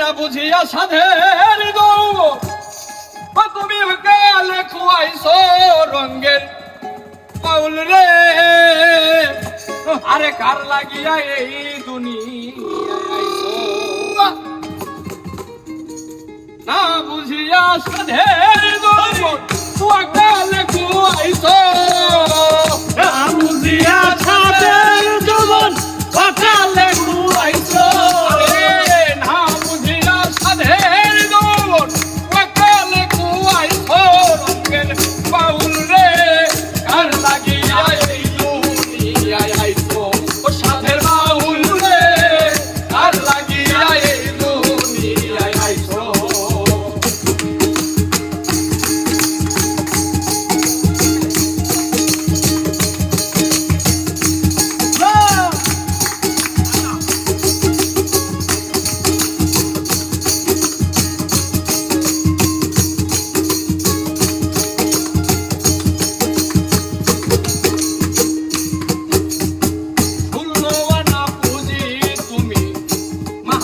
না বুঝিয়া সাধে তুমি গালে খুয়াইছো রঙ্গের পাউল রে। আরে কার লাগিয়া এই দুনি না বুঝিয়া সাধে গৌ। কালে খুয়াইছো। না বুঝিয়া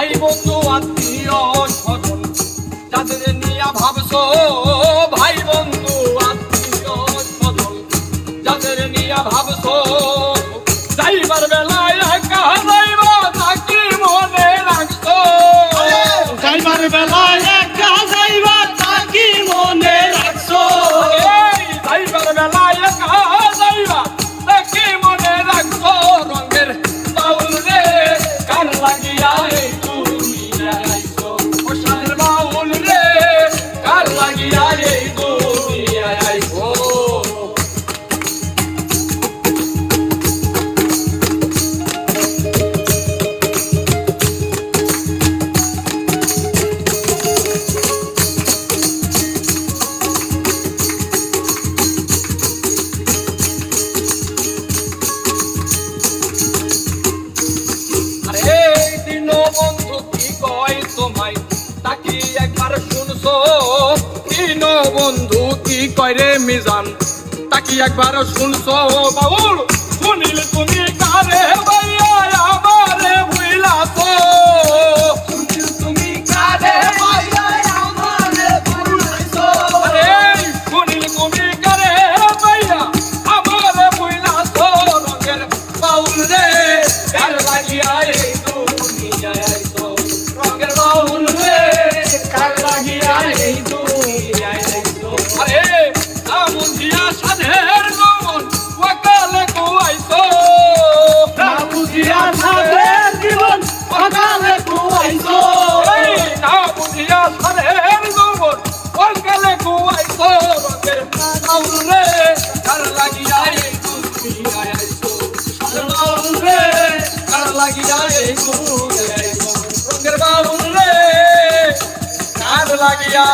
ভাই বন্ধু, আত্মীয় স্বজন, যাদের নিয়া ভাবছ, ভাই বন্ধু, আত্মীয় স্বজন, যাদের নিয়া ভাবছ, যাইবার বেলায় একা নাকি মনে যাইবার বেলায় কয়রে মিজান? তাকি একবার শুনছো বাউল? শুনিলে তুমি কারে? लागिया